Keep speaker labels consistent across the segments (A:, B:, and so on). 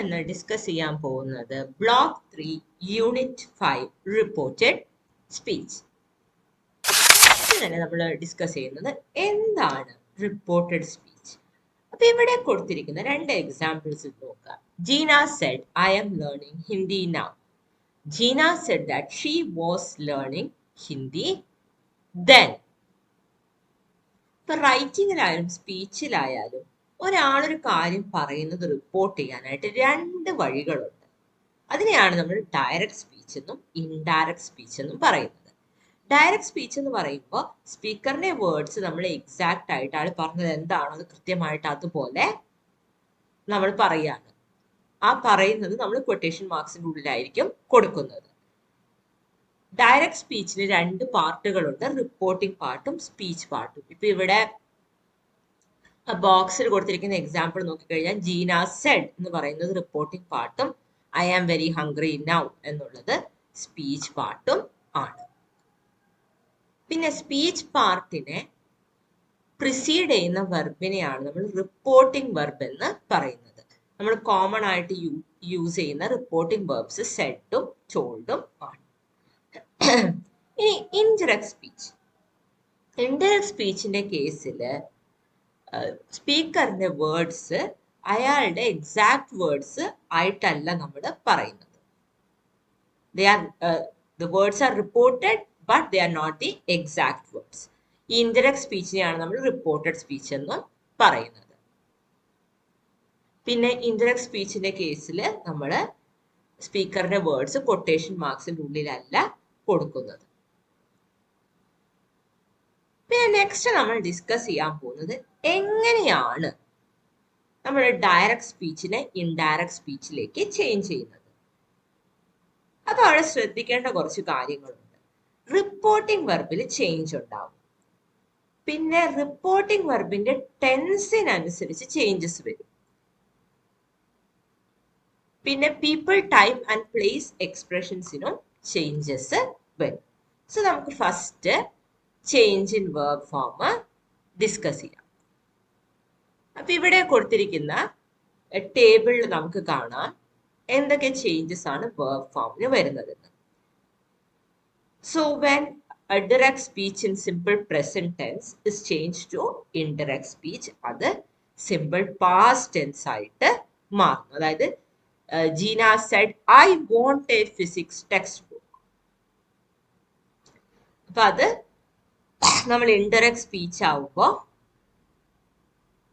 A: ഇന്ന് ഡിസ്കസ് ചെയ്യാൻ പോകുന്നത് block three unit five reported speech തന്നെ നമ്മൾ ഡിസ്കസ് ചെയ്യുന്നത് എന്താണ് റിപ്പോർട്ടഡ് സ്പീച്ച് അപ്പൊ ഇവിടെ കൊടുത്തിരിക്കുന്ന രണ്ട് എക്സാമ്പിൾസ് നോക്കാം. Jeena said I am learning Hindi now Jeena said that she was learning Hindi then ഇപ്പൊ റൈറ്റിങ്ങിലായാലും സ്പീച്ചിലായാലും ഒരാളൊരു കാര്യം പറയുന്നത് റിപ്പോർട്ട് ചെയ്യാനായിട്ട് രണ്ട് വഴികളുണ്ട്. അതിനെയാണ് നമ്മൾ ഡയറക്റ്റ് സ്പീച്ച് എന്നും ഇൻഡയറക്റ്റ് സ്പീച്ച് എന്നും പറയുന്നത്. ഡയറക്റ്റ് സ്പീച്ച് എന്ന് പറയുമ്പോൾ സ്പീക്കറിന്റെ വേർഡ്സ് നമ്മൾ എക്സാക്റ്റ് ആയിട്ട് ആൾ പറഞ്ഞത് എന്താണോ അത് കൃത്യമായിട്ട് അതുപോലെ നമ്മൾ പറയാണ്. ആ പറയുന്നത് നമ്മൾ കൊട്ടേഷൻ മാർക്സിന്റെ ഉള്ളിലായിരിക്കും കൊടുക്കുന്നത്. ഡയറക്റ്റ് സ്പീച്ചിന് രണ്ട് പാർട്ടുകളുണ്ട് റിപ്പോർട്ടിംഗ് പാർട്ടും സ്പീച്ച് പാർട്ടും ഇപ്പൊ ഇവിടെ ബോക്സിൽ കൊടുത്തിരിക്കുന്ന എക്സാമ്പിൾ നോക്കിക്കഴിഞ്ഞാൽ ജീന സെഡ് എന്ന് പറയുന്നത് റിപ്പോർട്ടിംഗ് പാർട്ടും I am very hungry now എന്നുള്ളത് സ്പീച്ച് പാർട്ടും ആണ്. പിന്നെ സ്പീച്ച് പാർട്ടിനെ പ്രിസീഡ് ചെയ്യുന്ന വെർബിനെയാണ് നമ്മൾ റിപ്പോർട്ടിംഗ് വെർബ് എന്ന് പറയുന്നത്. നമ്മൾ കോമൺ ആയിട്ട് യൂസ് ചെയ്യുന്ന റിപ്പോർട്ടിംഗ് വെർബ്സ് സെഡും ടോൾഡും ആണ്. ഇനി ഇൻഡയറക്ട് സ്പീച്ച് ഇൻഡയറക്ട് സ്പീച്ചിന്റെ കേസിൽ സ്പീക്കറിന്റെ വേർഡ്സ് അയാളുടെ എക്സാക്ട് വേർഡ്സ് ആയിട്ടല്ല നമ്മൾ പറയുന്നത്. They are the words are reported but they are not the exact words ഈ ഇൻഡയറക്ട് സ്പീച്ചിനെയാണ് നമ്മൾ റിപ്പോർട്ടഡ് സ്പീച്ച് എന്ന് പറയുന്നത്. പിന്നെ ഇൻഡയറക്ട് സ്പീച്ചിന്റെ കേസിൽ നമ്മൾ സ്പീക്കറിന്റെ വേർഡ്സ് കൊട്ടേഷൻ മാർക്സിന്റെ ഉള്ളിലല്ല കൊടുക്കുന്നത്. പിന്നെ നെക്സ്റ്റ് നമ്മൾ ഡിസ്കസ് ചെയ്യാൻ പോകുന്നത് എങ്ങനെയാണ് നമ്മൾ ഡയറക്റ്റ് സ്പീച്ചിനെ ഇൻഡയറക്റ്റ് സ്പീച്ചിലേക്ക് ചേഞ്ച് ചെയ്യുന്നത്. അപ്പൊ അവിടെ ശ്രദ്ധിക്കേണ്ട കുറച്ച് കാര്യങ്ങളുണ്ട്. റിപ്പോർട്ടിംഗ് വെർബിൽ ചേഞ്ച് ഉണ്ടാവും. പിന്നെ റിപ്പോർട്ടിംഗ് വെർബിന്റെ ടെൻസിനനുസരിച്ച് ചേഞ്ചസ് വരും. പിന്നെ പീപ്പിൾ ടൈം ആൻഡ് പ്ലേസ് എക്സ്പ്രഷൻസിനും ചേഞ്ചസ് വരും. സോ നമുക്ക് first change in verb form discuss ചെയ്യാം. അപ്പൊ ഇവിടെ കൊടുത്തിരിക്കുന്ന ടേബിളിൽ നമുക്ക് കാണാം എന്തൊക്കെ ചേഞ്ചസ് ആണ് വേർബ് ഫോമിന് വരുന്നതെന്ന് so when direct speech in simple present tense is changed to indirect speech അത് സിമ്പിൾ പാസ്റ്റ് ടെൻസ് ആയിട്ട് മാറുന്നു. അതായത് Jeena said I want a physics text book അപ്പൊ അത് നമ്മൾ ഇൻഡയറക്റ്റ് സ്പീച്ച് ആവുമ്പോൾ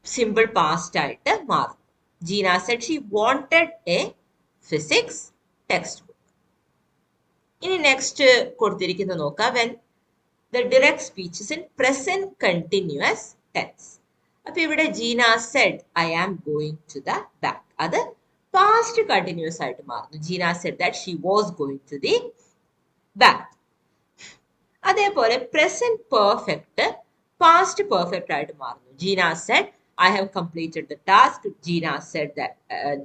A: സിമ്പിൾ പാസ്റ്റ് ആയിട്ട് മാറും. Jeena said she wanted a physics text book ഇനി നെക്സ്റ്റ് കൊടുത്തിരിക്കുന്ന നോക്കാം. When the direct speeches in present continuous tense അപ്പൊ ഇവിടെ Jeena said I am going to the back അത് പാസ്റ്റ് കണ്ടിന്യൂസ് ആയിട്ട് മാറുന്നു. Jeena said that she was going to the back അതേപോലെ present perfect past perfect ആയിട്ട് മാറുന്നു. Jeena said I have completed the task Jeena said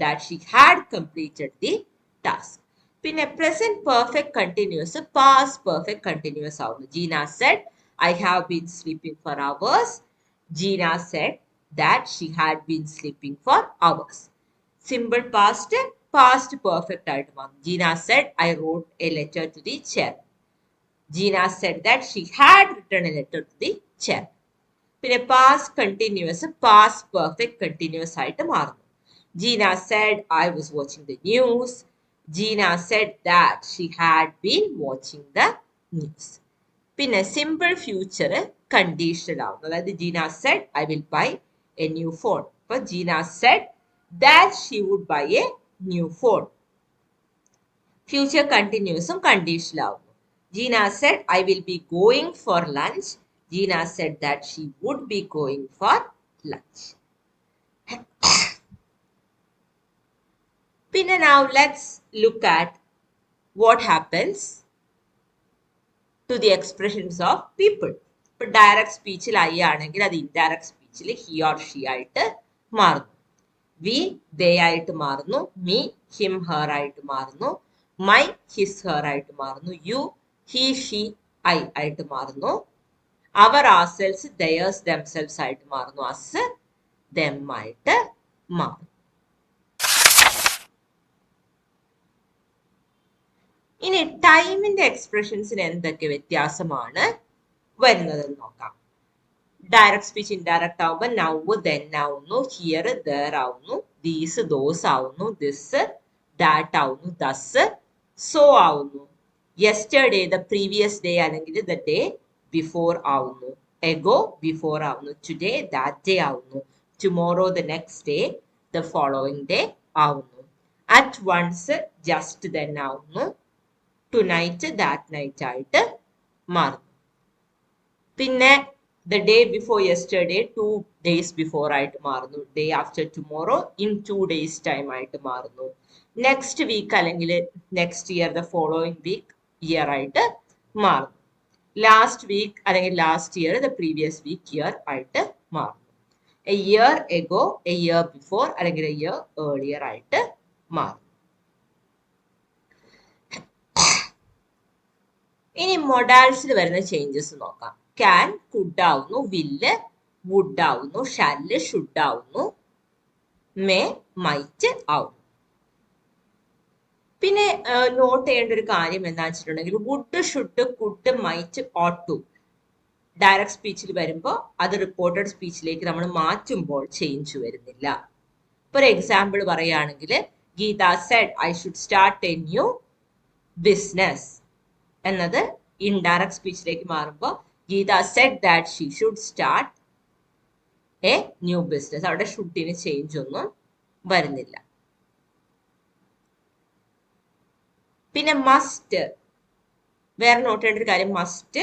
A: that she had completed the task പിന്നെ present perfect continuous past perfect continuous ആവുന്നു. Jeena said I have been sleeping for hours Jeena said that she had been sleeping for hours simple past past perfect ആയിട്ട് മാറും Jeena said I wrote a letter to the chair Jeena said that she had written a letter to the chair പിന്നെ past continuous past perfect continuous ആയിട്ട് മാറുന്നു. Jeena said I was watching the news Jeena said that she had been watching the news പിന്നെ simple future conditional ആവുന്നു. അതായത് Jeena said I will buy a new phone അപ്പൊ Jeena said that she would buy a new phone future കണ്ടിന്യൂസും conditional ആവുന്നു. Jeena said I will be going for lunch Jeena said that she would be going for lunch പിന്നെ now let's look at what happens to the expressions of people. ആയിട്ട് മാറുന്നു. V ദേ ആയിട്ട് മാറുന്നു. Me him Har ആയിട്ട് മാറുന്നു. My his Har ആയിട്ട് മാറുന്നു. U he she I ആയിട്ട് മാറുന്നു. അവർ ആസെൽസ് ദയേഴ്സ് ദംസെൽസ് ആയിട്ട് മാറുന്നു. അസ് ദം ആയിട്ട് മാറും ഇനി ടൈമിന്റെ എക്സ്പ്രഷൻസിന് എന്തൊക്കെ വ്യത്യാസമാണ് വരുന്നതെന്ന് നോക്കാം. ഡയറക്ട് സ്പീച്ച് ഇൻഡയറക്റ്റ് ആവുമ്പോൾ നൗവ് ദെൻ ആവുന്നു. ഹിയർ ദർ ആവുന്നു. ദീസ് ദോസ് ആവുന്നു. ദിസ് ഡാറ്റ് ആവുന്നു. ദസ് സോ ആവുന്നു. യെസ്റ്റർഡേ ദ പ്രീവിയസ് ഡേ അല്ലെങ്കിൽ ദ ഡേ ബിഫോർ ആവുന്നു. എഗോ ബിഫോർ ആവുന്നു. ടുഡേ ദാറ്റ് ഡേ ആവുന്നു. Tomorrow the next day the following day ആവുന്നു. അറ്റ് വൺസ് ജസ്റ്റ് ദെൻ ആവുന്നു. ടു നൈറ്റ് ദാറ്റ് നൈറ്റ് ആയിട്ട് മാറുന്നു. പിന്നെ the day before yesterday two days before ആയിട്ട് മാറുന്നു. Day after tomorrow in two days time ആയിട്ട് മാറുന്നു. നെക്സ്റ്റ് വീക്ക് അല്ലെങ്കിൽ next year the following week year ആയിട്ട് മാറുന്നു ലാസ്റ്റ് വീക്ക് അല്ലെങ്കിൽ last year the previous week year ആയിട്ട് മാറുന്നു a year ago a year before അല്ലെങ്കിൽ എ ഇയർ ഏർലിയർ ആയിട്ട് മാറും. ഇനി മൊഡാൽസിൽ വരുന്ന ചേഞ്ചസ് നോക്കാം. ക്യാൻ കുഡ് ആവുന്നു വില്ല് വുഡ് ആവുന്നു ഷല്ല് ഷുഡ് ആവുന്നു മേ മൈറ്റ് ആവുന്നു. പിന്നെ നോട്ട് ചെയ്യേണ്ട ഒരു കാര്യം എന്താ വെച്ചിട്ടുണ്ടെങ്കിൽ would should could might ought to direct സ്പീച്ചിൽ വരുമ്പോൾ അത് റിപ്പോർട്ടഡ് സ്പീച്ചിലേക്ക് നമ്മൾ മാറ്റുമ്പോൾ ചേഞ്ച് വരുന്നില്ല. ഇപ്പൊ ഒരു എക്സാമ്പിൾ പറയുകയാണെങ്കിൽ Geetha said I should start a new business എന്നത് ഇൻഡയറക്റ്റ് സ്പീച്ചിലേക്ക് മാറുമ്പോൾ Geetha said that she should start a new business അവിടെ ഷുഡിന് ചേഞ്ച് ഒന്നും വരുന്നില്ല. പിന്നെ മസ്റ്റ് വേറെ നോട്ട് ചെയ്യേണ്ട ഒരു കാര്യം മസ്റ്റ്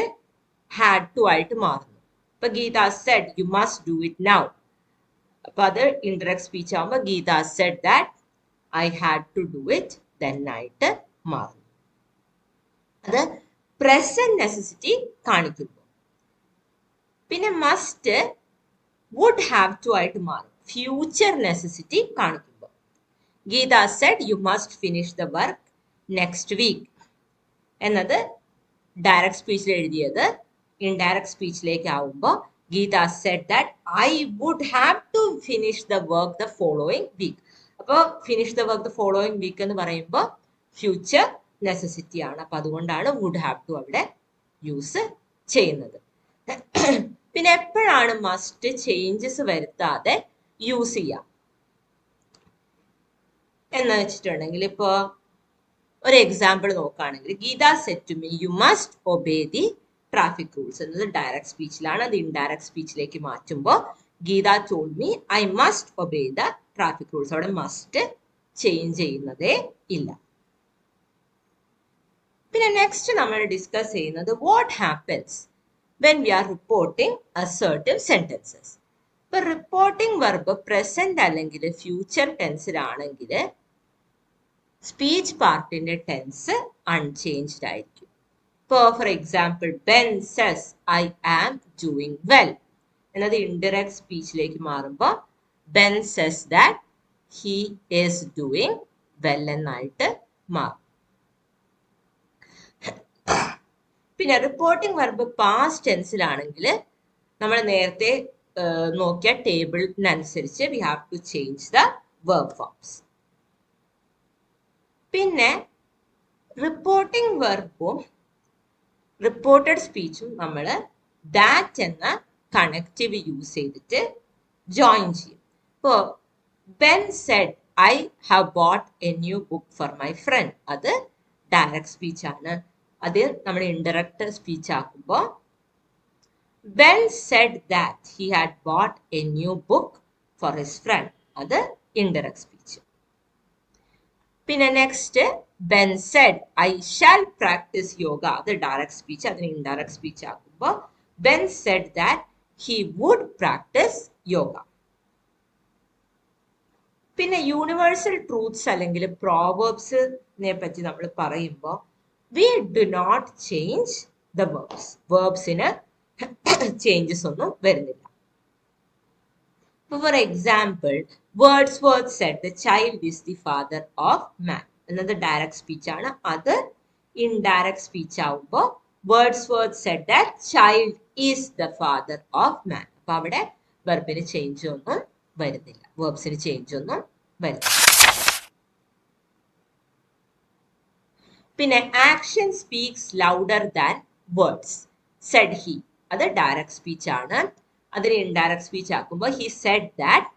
A: ഹാഡ് ടു ആയിട്ട് മാറുന്നു. ഇപ്പൊ Geetha said you must do it now അപ്പൊ അത് ഇൻഡറക്ട് സ്പീച്ച് ആവുമ്പോൾ Geetha said that I had to do it then ആയിട്ട് മാറുന്നു. അത് പ്രസന്റ് നെസസിറ്റി കാണിക്കുന്നു. പിന്നെ മസ്റ്റ് വുഡ് ഹാവ് ടു ആയിട്ട് മാറും ഫ്യൂച്ചർ നെസസിറ്റി കാണിക്കുമ്പോൾ Geetha said you must finish the work next week എന്നത് ഡയറക്റ്റ് സ്പീച്ചിൽ എഴുതിയത് ഇൻഡയറക്റ്റ് സ്പീച്ചിലേക്ക് ആവുമ്പോൾ Geetha said that I would have to finish the work the following week അപ്പോൾ finish the work the following week എന്ന് പറയുമ്പോൾ future necessity ആണ്. അപ്പൊ അതുകൊണ്ടാണ് വുഡ് ഹാവ് ടു അവിടെ യൂസ് ചെയ്യുന്നത്. പിന്നെ എപ്പോഴാണ് മസ്റ്റ് ചേഞ്ചസ് വരുത്താതെ യൂസ് ചെയ്യാം? എന്ന് വെച്ചിട്ടുണ്ടെങ്കിൽ ഇപ്പോ ഒരു എക്സാമ്പിൾ നോക്കുകയാണെങ്കിൽ Geetha said to me you must obey the traffic rules എന്നത് ഡയറക്ട് സ്പീച്ചിലാണ് അത് ഇൻഡയറക്ട് സ്പീച്ചിലേക്ക് മാറ്റുമ്പോൾ Geetha told me I must obey the traffic rules അവിടെ മസ്റ്റ് ചേഞ്ച് ചെയ്യുന്നതേ ഇല്ല. പിന്നെ നെക്സ്റ്റ് നമ്മൾ ഡിസ്കസ് ചെയ്യുന്നത് what happens when we are reporting assertive sentences ഇപ്പൊ റിപ്പോർട്ടിംഗ് വെർബ് പ്രസന്റ് അല്ലെങ്കിൽ ഫ്യൂച്ചർ ടെൻസിലാണെങ്കിൽ സ്പീച്ച് പാർട്ടിന്റെ ടെൻസ് അൺചേഞ്ച്ഡ് ആയിരിക്കും. ഇപ്പോൾ for example Ben says I am doing well എന്നത് ഇൻഡയറക്ട് സ്പീച്ചിലേക്ക് മാറുമ്പോൾ Ben says that he is doing well എന്നായിട്ട് മാറും. പിന്നെ റിപ്പോർട്ടിംഗ് വെർബ് പാസ്റ്റ് ടെൻസിലാണെങ്കിൽ നമ്മൾ നേരത്തെ നോക്കിയ ടേബിളിനനുസരിച്ച് we have to change the verb forms പിന്നെ റിപ്പോർട്ടിംഗ് വെർബും റിപ്പോർട്ടഡ് സ്പീച്ചും നമ്മൾ ദാറ്റ് എന്ന കണക്റ്റീവ് യൂസ് ചെയ്തിട്ട് ജോയിൻ ചെയ്യും. ഇപ്പോൾ Ben said I have bought a new book for my friend അത് ഡയറക്റ്റ് സ്പീച്ച് ആണ്. അത് നമ്മൾ ഇൻഡയറക്റ്റ് സ്പീച്ച് ആക്കുമ്പോൾ Ben said that he had bought a new book for his friend അത് ഇൻഡയറക്റ്റ് സ്പീച്ച് പിന്നെ next Ben said I shall practise yoga അത് direct speech അതിന് indirect speech ആക്കുമ്പോൾ Ben said that he would practise yoga പിന്നെ universal truths അല്ലെങ്കിൽ പ്രോവേബ്സിനെ പറ്റി നമ്മൾ പറയുമ്പോൾ we do not change the verbs വേർബ്സിന് changes ഒന്നും വരുന്നില്ല. Example Wordsworth said the child is the father of man എന്നത് ഡയറക്റ്റ് സ്പീച്ച് ആണ്. അത് ഇൻഡയറക്റ്റ് സ്പീച്ച് ആവുമ്പോൾ Wordsworth said that child is the father of man അപ്പൊ അവിടെ വെർബിന് ചേഞ്ച് ഒന്നും വരുന്നില്ല. വേർബ്സിന് ചേഞ്ച് ഒന്നും വരുന്നില്ല. പിന്നെ action speaks louder than words said he അത് ഡയറക്റ്റ് സ്പീച്ച് ആണ്. അതിനെ ഇൻഡയറക്ട് സ്പീച്ച് ആക്കുമ്പോൾ he said that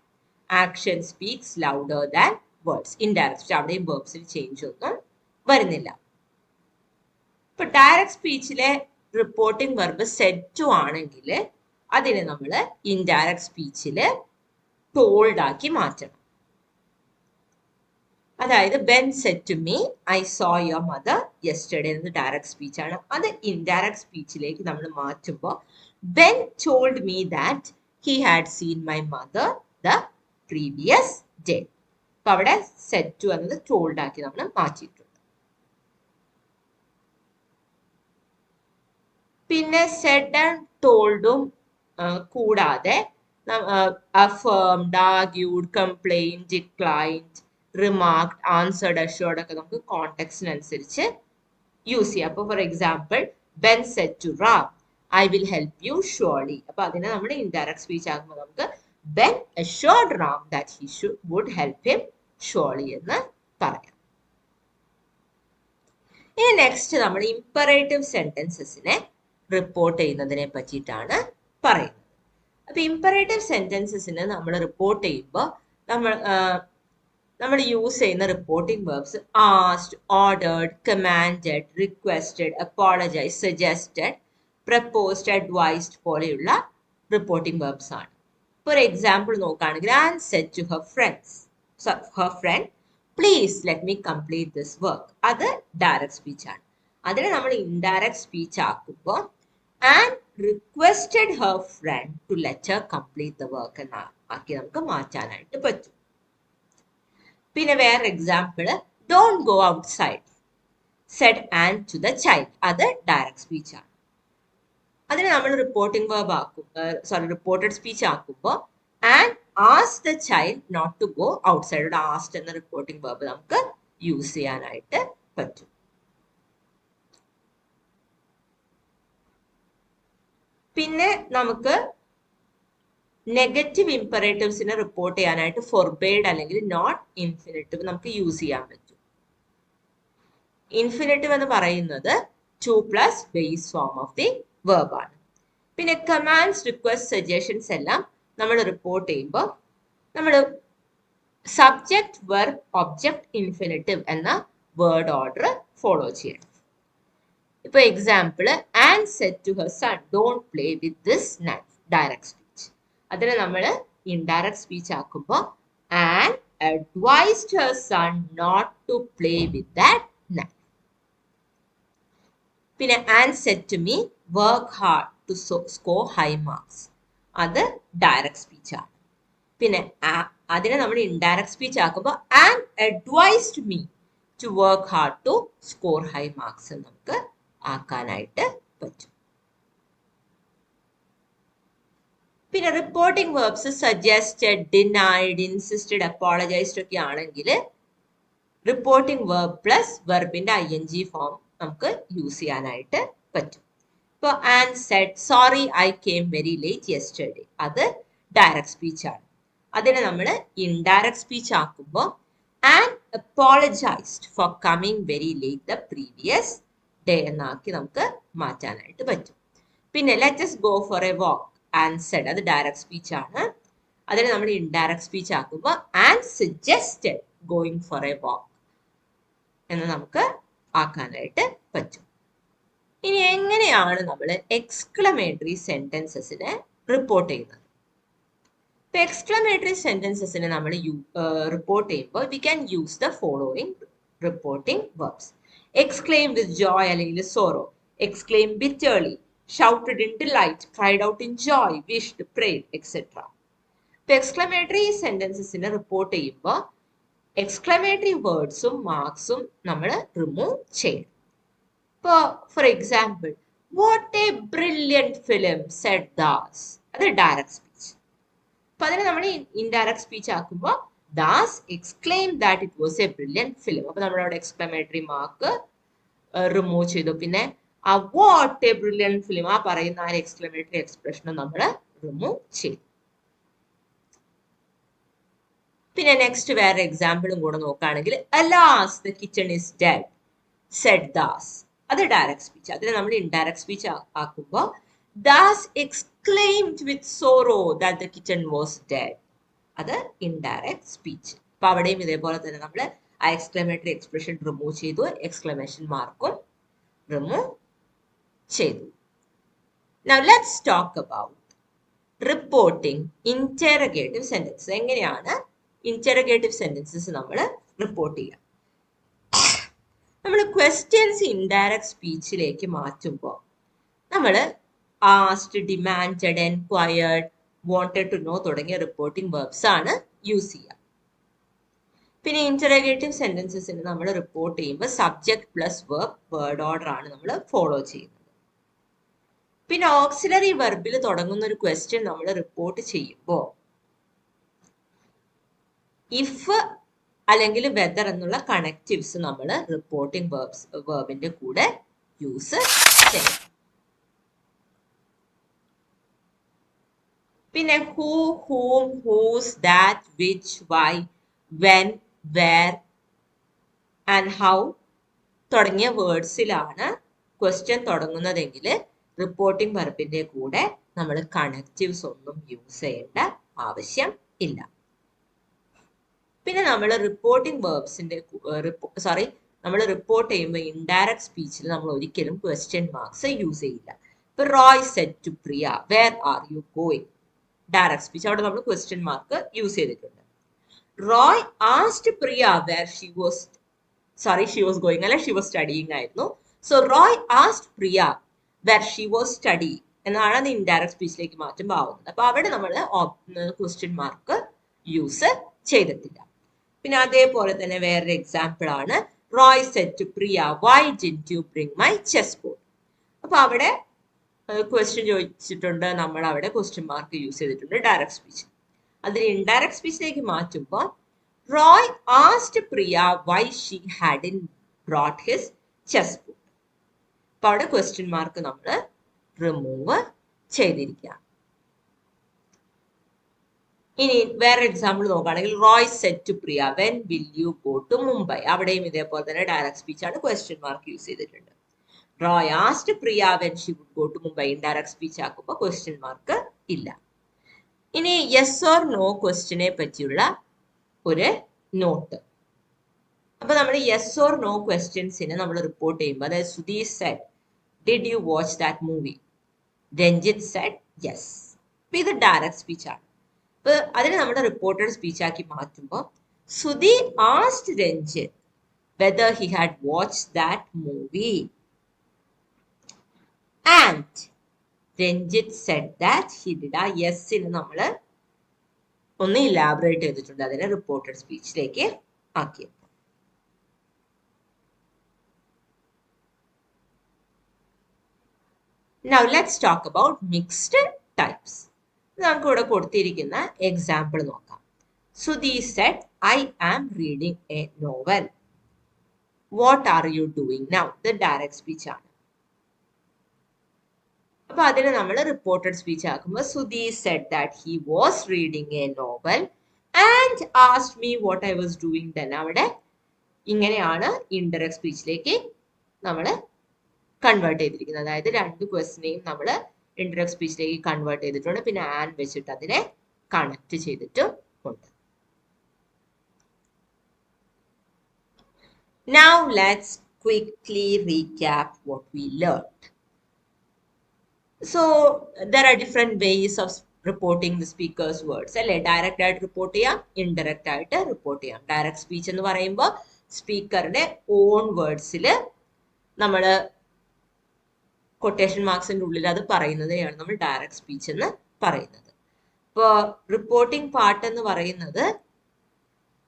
A: action speaks louder than words indirect speech അവിടെയും വേർബ്സിൽ ചേഞ്ച് ഒന്നും വരുന്നില്ല. ഇപ്പൊ ഡയറക്ട് സ്പീച്ചിലെ റിപ്പോർട്ടിംഗ് വെർബ് സെറ്റു ആണെങ്കിൽ അതിനെ നമ്മൾ ഇൻഡയറക്ട് സ്പീച്ചിൽ ടോൾഡ് ആക്കി മാറ്റണം. അതായത് Ben said to me I saw your mother yesterday എന്നത് ഡയറക്റ്റ് സ്പീച്ചാണ് അത് ഇൻഡയറക്റ്റ് സ്പീച്ചിലേക്ക് നമ്മൾ മാറ്റുമ്പോൾ Ben told me that he had seen my mother the previous day അപ്പൊ അവിടെ സെറ്റ് ടു എന്നത് ടോൾഡ് ആക്കി നമ്മൾ മാറ്റിയിട്ടുണ്ട്. പിന്നെ സെഡ് ആൻഡ് ടോൾഡും കൂടാതെ affirmed argued complained declined remarked answered assured ഒക്കെ നമുക്ക് കോണ്ടെക്സിനനുസരിച്ച് യൂസ് ചെയ്യാം അപ്പോൾ for example Ben said to Ram I will help you surely അപ്പൊ അതിനെ നമ്മൾ ഇൻഡയറക്ട് സ്പീച്ച് ആകുമ്പോൾ നമുക്ക് Ben assured Ram that he sh would help him surely എന്ന് പറയാം. ഇനി നെക്സ്റ്റ് നമ്മൾ ഇമ്പറേറ്റീവ് സെന്റൻസസിനെ റിപ്പോർട്ട് ചെയ്യുന്നതിനെ പറ്റിയിട്ടാണ് പറയുന്നത്. അപ്പൊ ഇമ്പറേറ്റീവ് സെന്റൻസസിന് നമ്മൾ റിപ്പോർട്ട് ചെയ്യുമ്പോൾ നമ്മൾ നമ്മൾ യൂസ് ചെയ്യുന്ന reporting verbs asked ordered commanded requested apologise suggested proposed advised പോലെയുള്ള റിപ്പോർട്ടിംഗ് വേർബ്സ് ആണ്. ഫോർ എക്സാമ്പിൾ നോക്കുകയാണെങ്കിൽ and said to her friends her friend please let me complete this work അത് ഡയറക്റ്റ് സ്പീച്ച് ആണ്. അതിനെ നമ്മൾ ഇൻഡയറക്റ്റ് സ്പീച്ച് ആക്കുമ്പോൾ and requested her friend to let her complete the work എന്ന ആക്കി നമുക്ക് മാറ്റാനായിട്ട് പറ്റും. പിന്നെ വേറെ example don't go outside said and to the child അത് ഡയറക്റ്റ് സ്പീച്ച് ആണ്. അതിന് നമ്മൾ റിപ്പോർട്ടിംഗ് വേർബ് ആക്കും സോറി റിപ്പോർട്ടഡ് സ്പീച്ച് ആക്കുമ്പോൾ and as the child not to go outside asked എന്ന റിപ്പോർട്ടിംഗ് വേർബ് നമുക്ക് യൂസ് ചെയ്യാനായിട്ട് പറ്റും. പിന്നെ നമുക്ക് നെഗറ്റീവ് ഇമ്പറേറ്റീവ്സിനെ റിപ്പോർട്ട് ചെയ്യാനായിട്ട് ഫോർബേഡ് അല്ലെങ്കിൽ നോട്ട് ഇൻഫിനിറ്റീവ് നമുക്ക് യൂസ് ചെയ്യാൻ പറ്റും. ഇൻഫിനിറ്റീവ് എന്ന് പറയുന്നത് to plus base form of the verb ആണ്. പിന്നെ കമാൻഡ്സ് റിക്വസ്റ്റ് സജഷൻസ് എല്ലാം നമ്മൾ റിപ്പോർട്ട് ചെയ്യുമ്പോൾ നമ്മൾ സബ്ജക്ട് വെർബ് ഒബ്ജക്ട് ഇൻഫിനിറ്റീവ് എന്ന വേർഡ് ഓർഡർ ഫോളോ ചെയ്യണം. ഇപ്പൊ example Ann said to her son don't play with this speech അതിനെ നമ്മൾ ഇൻഡയറക്റ്റ് സ്പീച്ച് ആക്കുമ്പോൾ Ann advised her son not to play with that knife പിന്നെ Ann said me work hard to score high marks അത് direct speech ആണ്. പിന്നെ അതിനെ നമ്മൾ indirect speech ആക്കുമ്പോൾ Ann advised me to work hard to score high marks നമുക്ക് ആക്കാനായിട്ട് പറ്റും. പിന്നെ reporting verbs suggested denied insisted apologised ഒക്കെ ആണെങ്കിൽ റിപ്പോർട്ടിംഗ് വേർബ് പ്ലസ് വെർബിന്റെ ഐ എൻ ജി ഫോം നമുക്ക് യൂസ് ചെയ്യാനായിട്ട് പറ്റും. ഇപ്പോൾ Ann said sorry I came very late yesterday അത് ഡയറക്ട് ആണ്. അതിനെ നമ്മൾ ഇൻഡയറക്ട് സ്പീച്ച് ആക്കുമ്പോൾ Ann apologised for coming very late the previous day എന്നാക്കി നമുക്ക് മാറ്റാനായിട്ട് പറ്റും. പിന്നെ let's go for a walk Ann said അത് ഡയറക്റ്റ് സ്പീച്ച് ആണ്. അതിനെ നമ്മൾ ഇൻഡയറക്റ്റ് സ്പീച്ച് ആക്കുമ്പോൾ and suggested going for a walk എന്ന് നമുക്ക് ആക്കാനായിട്ട് പറ്റും. ഇനി എങ്ങനെയാണ് നമ്മൾ എക്സ്ക്ലമേറ്ററി സെന്റൻസസിനെ റിപ്പോർട്ട് ചെയ്യുന്നത്? ഇപ്പൊ എക്സ്ക്ലമേറ്ററി സെന്റൻസസിനെ നമ്മൾ റിപ്പോർട്ട് ചെയ്യുമ്പോൾ we can use the following reporting verbs exclaim with joy അല്ലെങ്കിൽ sorrow exclaim bitterly shouted in delight cried out in joy wished prayed etcetera ഇപ്പൊ എക്സ്ക്ലമേറ്ററി സെന്റൻസസിനെ റിപ്പോർട്ട് ചെയ്യുമ്പോൾ എക്സ്ക്ലമേറ്ററി വേർഡ്സും മാർക്സും നമ്മൾ റിമൂവ് ചെയ്യണം. ഇപ്പോൾ for example what a brilliant film said Das. അത് ഡയറക്റ്റ് സ്പീച്ച് അപ്പൊ അതിനെ നമ്മൾ ഇൻഡയറക്റ്റ് സ്പീച്ച് ആക്കുമ്പോൾ Das exclaim that it was a brilliant film അപ്പൊ നമ്മളവിടെ എക്സ്ക്ലമേറ്ററി മാർക്ക് റിമൂവ് ചെയ്തു. പിന്നെ ആ വാട്ട് എ ബ്രില്യൻ ഫിലിം ആ പറയുന്ന ആ എക്സ്ക്ലമേറ്ററി എക്സ്പ്രഷനും നമ്മൾ റിമൂവ് ചെയ്യും. പിന്നെ നെക്സ്റ്റ് വേറെ എക്സാമ്പിളും കൂടെ നോക്കുകയാണെങ്കിൽ alas the kitchen is dead said Das അത് ഡയറക്ട് സ്പീച്ച് അതിനെ നമ്മൾ ഇൻഡയറക്ട് സ്പീച്ച് ആക്കുമ്പോൾ Das exclaimed with sorrow that the kitchen was dead അത് ഇൻഡയറക്ട് സ്പീച്ച് അപ്പൊ അവിടെയും ഇതേപോലെ തന്നെ നമ്മൾ ആ എക്സ്ക്ലമേറ്ററി എക്സ്പ്രഷൻ റിമൂവ് ചെയ്തു. എക്സ്ക്ലമേഷൻ മാർക്കും റിമൂവ് ചെയ്തു. Now let's talk about reporting interrogative sentence എങ്ങനെയാണ് interrogative സെന്റൻസസ് നമ്മൾ റിപ്പോർട്ട് ചെയ്യുക? നമ്മൾ ക്വസ്റ്റ്യൻസ് ഇൻഡയറക്റ്റ് സ്പീച്ചിലേക്ക് മാറ്റുമ്പോൾ നമ്മൾ asked demand enquired wanted to know തുടങ്ങിയ റിപ്പോർട്ടിംഗ് വേർബ്സ് ആണ് യൂസ് ചെയ്യുക. പിന്നെ ഇന്ററഗേറ്റീവ് സെന്റൻസസിന് നമ്മൾ റിപ്പോർട്ട് ചെയ്യുമ്പോൾ subject plus verb word order ആണ് നമ്മൾ ഫോളോ ചെയ്യുന്നത്. പിന്നെ ഓക്സിലറി വെർബിൽ തുടങ്ങുന്ന ഒരു ക്വസ്റ്റ്യൻ നമ്മൾ റിപ്പോർട്ട് ചെയ്യുമ്പോൾ ഇഫ് അല്ലെങ്കിൽ വെദർ എന്നുള്ള കണക്റ്റീവ്സ് നമ്മൾ റിപ്പോർട്ടിംഗ് വേർബ്സ് വേർബിന്റെ കൂടെ യൂസ് ചെയ്യും പിന്നെ who whom whose that which why when where and how തുടങ്ങിയ വേർഡ്സിലാണ് ക്വസ്റ്റ്യൻ തുടങ്ങുന്നതെങ്കിൽ റിപ്പോർട്ടിംഗ് വർപ്പിന്റെ കൂടെ നമ്മൾ കണക്റ്റീവ്സ് ഒന്നും യൂസ് ചെയ്യേണ്ട ആവശ്യം ഇല്ല. പിന്നെ നമ്മൾ റിപ്പോർട്ടിംഗ് വേർബ്സിന്റെ സോറി നമ്മൾ റിപ്പോർട്ട് ചെയ്യുമ്പോൾ ഇൻഡയറക്ട് സ്പീച്ചിൽ നമ്മൾ ഒരിക്കലും ക്വസ്റ്റ്യൻ മാർക്സ് യൂസ് ചെയ്യില്ല. ഇപ്പൊ Roy said to Priya where are you going direct speech അവിടെ നമ്മൾ ക്വസ്റ്റ്യൻ മാർക്ക് യൂസ് ചെയ്തിട്ടുണ്ട്. Roy asked Priya where she was sorry she was going അല്ലെ? ഷി വാസ് സ്റ്റഡിങ് ആയിരുന്നു. So Roy asked Priya where she was study എന്നാണ് അത് indirect സ്പീച്ചിലേക്ക് മാറ്റുമ്പോൾ ആവുന്നത്. അപ്പൊ അവിടെ നമ്മൾ ക്വസ്റ്റ്യൻ മാർക്ക് യൂസ് ചെയ്തിട്ടില്ല. പിന്നെ അതേപോലെ തന്നെ വേറൊരു എക്സാമ്പിൾ ആണ്. Roy said Priya why didn't you bring my chess board അപ്പൊ അവിടെ ക്വസ്റ്റ്യൻ ചോദിച്ചിട്ടുണ്ട്. നമ്മൾ അവിടെ ക്വസ്റ്റ്യൻ മാർക്ക് യൂസ് ചെയ്തിട്ടുണ്ട് ഡയറക്ട് സ്പീച്ച് അതിൽ ഇൻഡയറക്ട് സ്പീച്ചിലേക്ക് മാറ്റുമ്പോൾ Roy asked Priya why she had in brought his chess board അപ്പൊ ക്വസ്റ്റ്യൻ മാർക്ക് നമ്മൾ റിമൂവ് ചെയ്തിരിക്കുക. ഇനി വേറെ എക്സാമ്പിൾ നോക്കുകയാണെങ്കിൽ Roy said to Priya when will you go to Mumbai അവിടെയും ഇതേപോലെ തന്നെ ഡയറക്ട് സ്പീച്ച് ആണ് ക്വസ്റ്റ്യൻ മാർക്ക് യൂസ് ചെയ്തിട്ടുണ്ട്. Roy asked Priya when she would go to Mumbai direct speech ആക്കുമ്പോൾ ക്വസ്റ്റ്യൻ മാർക്ക് ഇല്ല. ഇനി യെസ് ഓർ നോ ക്വസ്റ്റ്യനെ പറ്റിയുള്ള ഒരു നോട്ട് അപ്പൊ നമ്മൾ യെസ് ഓർ നോ ക്വസ്റ്റ്യൻസിനെ നമ്മൾ റിപ്പോർട്ട് ചെയ്യുമ്പോൾ അതായത് Sudhi said did you watch that movie? Ranjith said yes അപ്പൊ ഇത് ഡയറക്റ്റ് സ്പീച്ചാണ് ആണ്. അപ്പൊ അതിനെ നമ്മുടെ റിപ്പോർട്ടഡ് സ്പീച്ച് ആക്കി മാറ്റുമ്പോൾ Sudhi asked Ranjith whether he had watch that movie and Ranjith said that he did ആ യെസ്സിന് നമ്മൾ ഒന്ന് ഇലാബറേറ്റ് ചെയ്തിട്ടുണ്ട് അതിനെ റിപ്പോർട്ടഡ് സ്പീച്ചിലേക്ക് ആക്കിയത്. Now let's talk about mixed types. നമുക്ക് ഇവിടെ കൊടുത്തിരിക്കുന്ന എക്സാമ്പിൾ നോക്കാം. Sudhi said I am reading a novel what are you doing now ഇത് ഡയറക്ട് സ്പീച്ച് ആണ്. അപ്പൊ അതിനെ നമ്മൾ റിപ്പോർട്ടഡ് സ്പീച്ച് ആക്കുമ്പോൾ Sudhi said that he was reading a novel and asked me what I was doing then അവിടെ ഇങ്ങനെയാണ് indirect സ്പീച്ചിലേക്ക് നമ്മൾ കൺവേർട്ട് ചെയ്തിരിക്കുന്നത്. അതായത് രണ്ട് ക്വസ്റ്റിനെയും നമ്മൾ ഇൻഡയറക്റ്റ് സ്പീച്ചിലേക്ക് കൺവേർട്ട് ചെയ്തിട്ടുണ്ട്. പിന്നെ ആൻ വെച്ചിട്ട് അതിനെ കണക്ട് ചെയ്തിട്ടും ഉണ്ട്. Now let's quickly recap what we learned. So there are different ways of reporting the speakers words അല്ലെ? ഡയറക്റ്റ് ആയിട്ട് റിപ്പോർട്ട് ചെയ്യാം ഇൻഡയറക്റ്റ് ആയിട്ട് റിപ്പോർട്ട് ചെയ്യാം. ഡയറക്റ്റ് സ്പീച്ച് എന്ന് പറയുമ്പോൾ സ്പീക്കറുടെ ഓൺ വേർഡ്സിൽ നമ്മൾ കൊട്ടേഷൻ മാർക്സിന്റെ ഉള്ളിൽ അത് പറയുന്നതിനെയാണ് നമ്മൾ ഡയറക്റ്റ് സ്പീച്ച് എന്ന് പറയുന്നത്. ഇപ്പോൾ റിപ്പോർട്ടിംഗ് പാർട്ട് എന്ന് പറയുന്നത്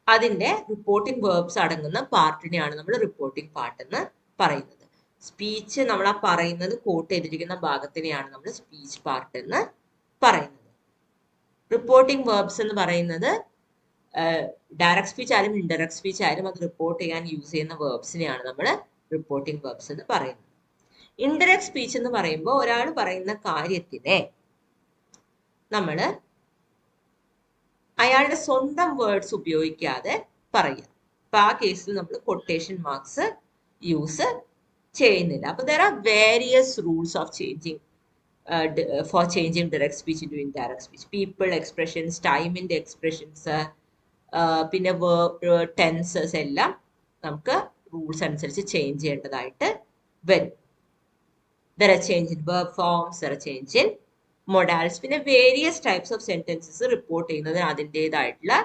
A: അതിന്റെ റിപ്പോർട്ടിംഗ് വേർബ്സ് അടങ്ങുന്ന പാർട്ടിനെയാണ് നമ്മൾ റിപ്പോർട്ടിംഗ് പാർട്ട് എന്ന് പറയുന്നത്. സ്പീച്ച് നമ്മൾ ആ പറയുന്നത് കോട്ട് ചെയ്തിരിക്കുന്ന ഭാഗത്തിനെയാണ് നമ്മൾ സ്പീച്ച് പാർട്ട് എന്ന് പറയുന്നത്. റിപ്പോർട്ടിംഗ് വേർബ്സ് എന്ന് പറയുന്നത് ഡയറക്ട് സ്പീച്ച് ആയാലും ഇൻഡയറക്റ്റ് സ്പീച്ച് ആയാലും അത് റിപ്പോർട്ട് ചെയ്യാൻ യൂസ് ചെയ്യുന്ന വേർബ്സിനെയാണ് നമ്മൾ റിപ്പോർട്ടിംഗ് വേർബ്സ് എന്ന് പറയുന്നത്. ഇൻഡയറക്റ്റ് സ്പീച്ച് എന്ന് പറയുമ്പോൾ ഒരാൾ പറയുന്ന കാര്യത്തിനെ നമ്മൾ അയാളുടെ സ്വന്തം വേർഡ്സ് ഉപയോഗിക്കാതെ പറയുക. അപ്പൊ ആ കേസിൽ നമ്മൾ കൊട്ടേഷൻ മാർക്സ് യൂസ് ചെയ്യുന്നില്ല. അപ്പൊ there are various rules of changing for changing direct speech to indirect speech people expressions ടൈമിന്റെ എക്സ്പ്രഷൻസ് പിന്നെ ടെൻസസ് എല്ലാം നമുക്ക് റൂൾസ് അനുസരിച്ച് ചേഞ്ച് ചെയ്യേണ്ടതായിട്ട് വരും. There are change in verb forms there are change in modals പിന്നെ various types of sentences report ചെയ്യുന്നതിന് അതിന്റെതായിട്ടുള്ള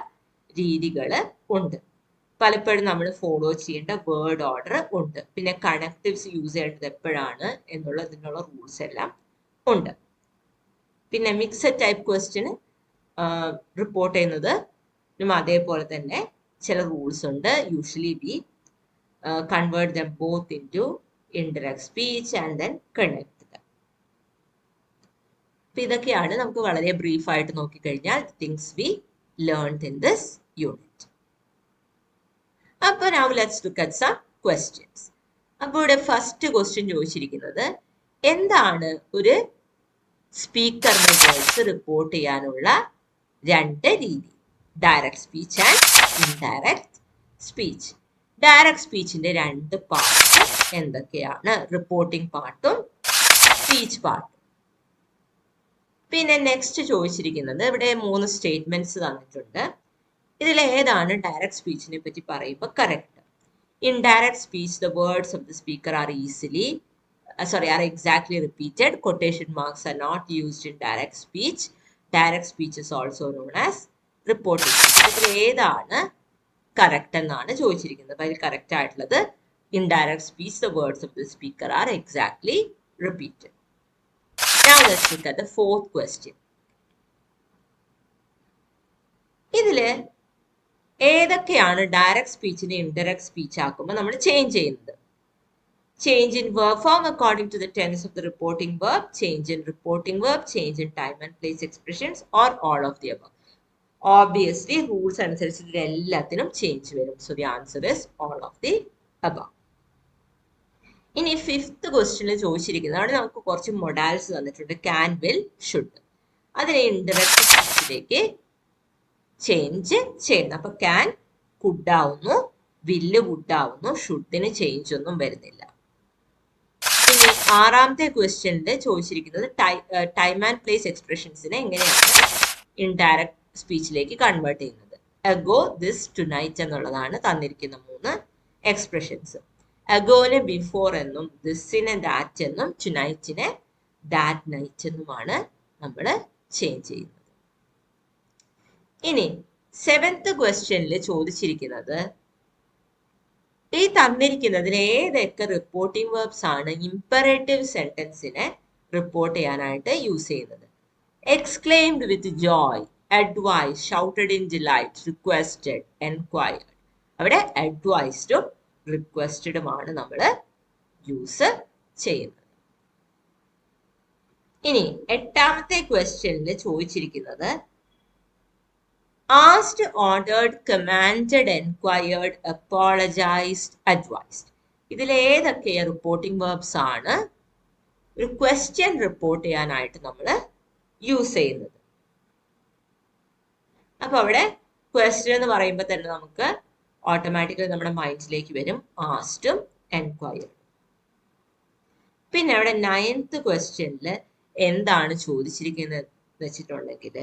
A: രീതികൾ ഉണ്ട്. പലപ്പോഴും നമ്മൾ ഫോളോ ചെയ്യേണ്ട വേർഡ് ഓർഡർ ഉണ്ട്. പിന്നെ കണക്റ്റീവ്സ് യൂസ് ചെയ്യേണ്ടത് എപ്പോഴാണ് എന്നുള്ളതിനുള്ള റൂൾസ് എല്ലാം ഉണ്ട്. പിന്നെ മിക്സഡ് ടൈപ്പ് ക്വസ്റ്റ്യന് റിപ്പോർട്ട് ചെയ്യുന്നത് അതേപോലെ തന്നെ ചില റൂൾസ് ഉണ്ട്. Usually we convert them both into indirect speech and then connect അപ്പൊ ഇതൊക്കെയാണ് നമുക്ക് വളരെ ബ്രീഫ് ആയിട്ട് നോക്കിക്കഴിഞ്ഞാൽ things we learn in this unit അപ്പൊ now let's look at some questions അപ്പോൾ ഇവിടെ ഫസ്റ്റ് ക്വസ്റ്റ്യൻ ചോദിച്ചിരിക്കുന്നത് എന്താണ് ഒരു സ്പീക്കറിന്റെ വോയിസ് റിപ്പോർട്ട് ചെയ്യാനുള്ള രണ്ട് രീതി? Direct speech and indirect speech direct സ്പീച്ചിന്റെ രണ്ട് പാർട്ട് എന്തൊക്കെയാണ് റിപ്പോർട്ടിംഗ് പാർട്ടും സ്പീച്ച് പാർട്ടും പിന്നെ നെക്സ്റ്റ് ചോദിച്ചിരിക്കുന്നത് ഇവിടെ മൂന്ന് സ്റ്റേറ്റ്മെന്റ്സ് തന്നിട്ടുണ്ട്. ഇതിൽ ഏതാണ് ഡയറക്റ്റ് സ്പീച്ചിനെ പറ്റി പറയുമ്പോൾ correct in speech the words of the speaker are easily sorry are exactly repeated quotation marks are not used in direct speech direct speech is also known as reporting ഇതിൽ ഏതാണ് correct എന്നാണ് ചോദിച്ചിരിക്കുന്നത്. അതിൽ correct ആയിട്ടുള്ളത് in direct speech the words of the speaker are exactly repeated Now let's look at the fourth question. ഇതിൽ ഏതൊക്കെയാണ് direct സ്പീച്ചിനെ indirect speech ആക്കുമ്പോൾ നമ്മൾ ചേഞ്ച് ചെയ്യുന്നത് change in verb form according to the tense of the reporting verb, change in reporting verb, change in time and place expressions or all of the above. Obviously, rules അനുസരിച്ച് ഇതിൽ എല്ലാത്തിനും change വരും so the answer is all of the above. ഇനി fifth ക്വസ്റ്റ്യനിൽ ചോദിച്ചിരിക്കുന്നത് അവിടെ നമുക്ക് കുറച്ച് മൊഡാൽസ് തന്നിട്ടുണ്ട്. ക്യാൻ വിൽ ഷുഡ് അതിനെ ഇൻഡയറക്റ്റ് ചേഞ്ച് ചെയ്യണം അപ്പൊ ക്യാൻ കുഡാവുന്നു വില്ല് കുഡാവുന്നു ഷുഡിന് ചേഞ്ച് ഒന്നും വരുന്നില്ല. ഇനി ആറാമത്തെ ക്വസ്റ്റ്യനിൽ ചോദിച്ചിരിക്കുന്നത് ടൈം ആൻഡ് പ്ലേസ് എക്സ്പ്രഷൻസിനെ എങ്ങനെയാണ് ഇൻഡയറക്റ്റ് സ്പീച്ചിലേക്ക് കൺവേർട്ട് ചെയ്യുന്നത്? എഗോ ദിസ് ടു നൈറ്റ് എന്നുള്ളതാണ് തന്നിരിക്കുന്ന മൂന്ന് എക്സ്പ്രഷൻസ് അഗോനെ ബിഫോർ എന്നും ദിസിനെ ദാറ്റ് എന്നും ടുനൈറ്റിനെ ദാറ്റ് നൈറ്റ് എന്നുമാണ് നമ്മൾ ചേഞ്ച് ചെയ്യുന്നത്. ഇനി സെവൻത്ത് ക്വസ്റ്റ്യനിൽ ചോദിച്ചിരിക്കുന്നത് ഈ തന്നിരിക്കുന്നതിൽ ഏതൊക്കെ റിപ്പോർട്ടിംഗ് വേർബ്സ് ആണ് ഇമ്പറേറ്റീവ് സെന്റൻസിനെ റിപ്പോർട്ട് ചെയ്യാനായിട്ട് യൂസ് ചെയ്യുന്നത്? Exclaimed with joy advise shouted in delight requested enquired അവിടെ അഡ്വൈസ്ഡും റിക്വസ്റ്റഡുമാണ് നമ്മൾ യൂസ് ചെയ്യുന്നത്. ഇനി എട്ടാമത്തെ ക്വസ്റ്റ്യനിൽ ചോദിച്ചിരിക്കുന്നത് asked ordered commanded enquired apologised advised ഇതിൽ ഏതൊക്കെ റിപ്പോർട്ടിംഗ് വേർബ്സ് ആണ്? ഒരു ക്വസ്റ്റ്യൻ റിപ്പോർട്ട് ചെയ്യാനായിട്ട് നമ്മൾ യൂസ് ചെയ്യുന്നത്. അപ്പൊ അവിടെ ക്വസ്റ്റ്യൻ എന്ന് പറയുമ്പോൾ തന്നെ നമുക്ക് ഓട്ടോമാറ്റിക്കലി നമ്മുടെ മൈൻഡിലേക്ക് വരും. ആസ്റ്റും എൻക്വയർഡ് പിന്നെ അവിടെ നയൻത്ത് ക്വസ്റ്റ്യനിൽ എന്താണ് ചോദിച്ചിരിക്കുന്നത് വെച്ചിട്ടുണ്ടെങ്കിൽ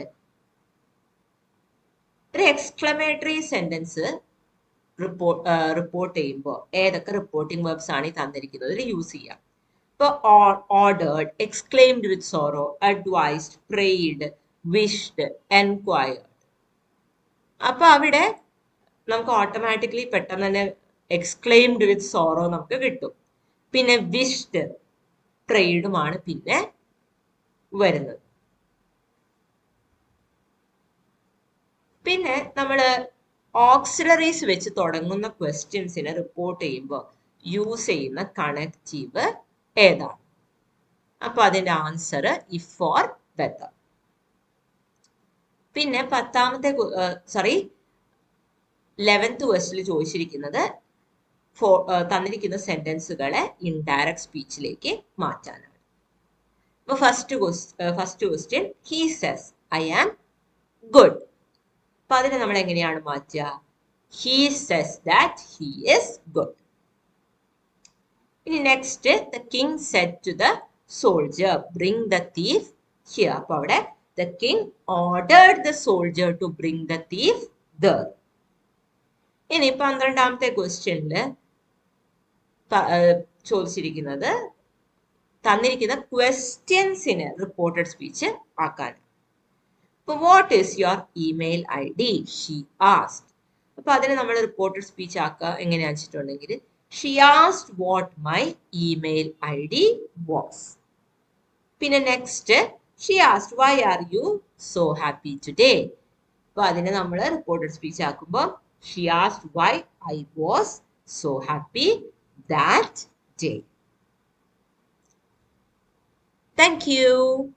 A: ഒരു എക്സ്ക്ലമേറ്ററി സെന്റൻസ് റിപ്പോർട്ട് റിപ്പോർട്ട് ചെയ്യുമ്പോൾ ഏതൊക്കെ റിപ്പോർട്ടിംഗ് വേർബ്സ് ആണ് ഈ തന്നിരിക്കുന്നത്? യൂസ് ചെയ്യാം. ഇപ്പോൾ ordered exclaimed with sorrow advised prayed wished enquired അപ്പൊ അവിടെ നമുക്ക് ഓട്ടോമാറ്റിക്കലി പെട്ടെന്ന് തന്നെ എക്സ്ക്ലെയിംഡ് വിത്ത് സോറോ നമുക്ക് കിട്ടും. പിന്നെ വിഷ്ഡ് പ്രേയ്ഡുമാണ് പിന്നെ വരുന്നത്. പിന്നെ നമ്മൾ ഓക്സിലറീസ് വെച്ച് തുടങ്ങുന്ന ക്വസ്റ്റ്യൻസിനെ റിപ്പോർട്ട് ചെയ്യുമ്പോൾ യൂസ് ചെയ്യുന്ന കണക്റ്റീവ് ഏതാണ്? അപ്പൊ അതിന്റെ ആൻസർ ഇഫ് ഓർ ബെത്തർ പിന്നെ പത്താമത്തെ സോറി ലെവൻത്ത് വേഴ്സിൽ ചോദിച്ചിരിക്കുന്നത് ഫോ തന്നിരിക്കുന്ന സെന്റൻസുകളെ ഇൻഡയറക്റ്റ് സ്പീച്ചിലേക്ക് മാറ്റാനാണ്. അപ്പൊ first first question he says I am good അപ്പൊ അതിനെ നമ്മൾ എങ്ങനെയാണ് മാറ്റുക? He says that he is good ഇനി next the king said to the soldier bring the thief here അപ്പൊ അവിടെ the king ordered the soldier to bring the thief there ഇനി പന്ത്രണ്ടാമത്തെ ക്വസ്റ്റ്യനിൽ ചോദിച്ചിരിക്കുന്നത് തന്നിരിക്കുന്ന ക്വസ്റ്റ്യൻസിന് റിപ്പോർട്ടഡ് സ്പീച്ച് ആക്കാൻ അപ്പോൾ what is your email I D she asked അപ്പൊ അതിന് നമ്മൾ റിപ്പോർട്ടഡ് സ്പീച്ച് ആക്കുക എങ്ങനെയാണെന്ന് വെച്ചിട്ടുണ്ടെങ്കിൽ she asked what my email I D was പിന്നെ next she asked why are you so happy today അപ്പൊ അതിനെ നമ്മൾ റിപ്പോർട്ടഡ് സ്പീച്ച് ആക്കുമ്പോൾ She asked why I was so happy that day. Thank you.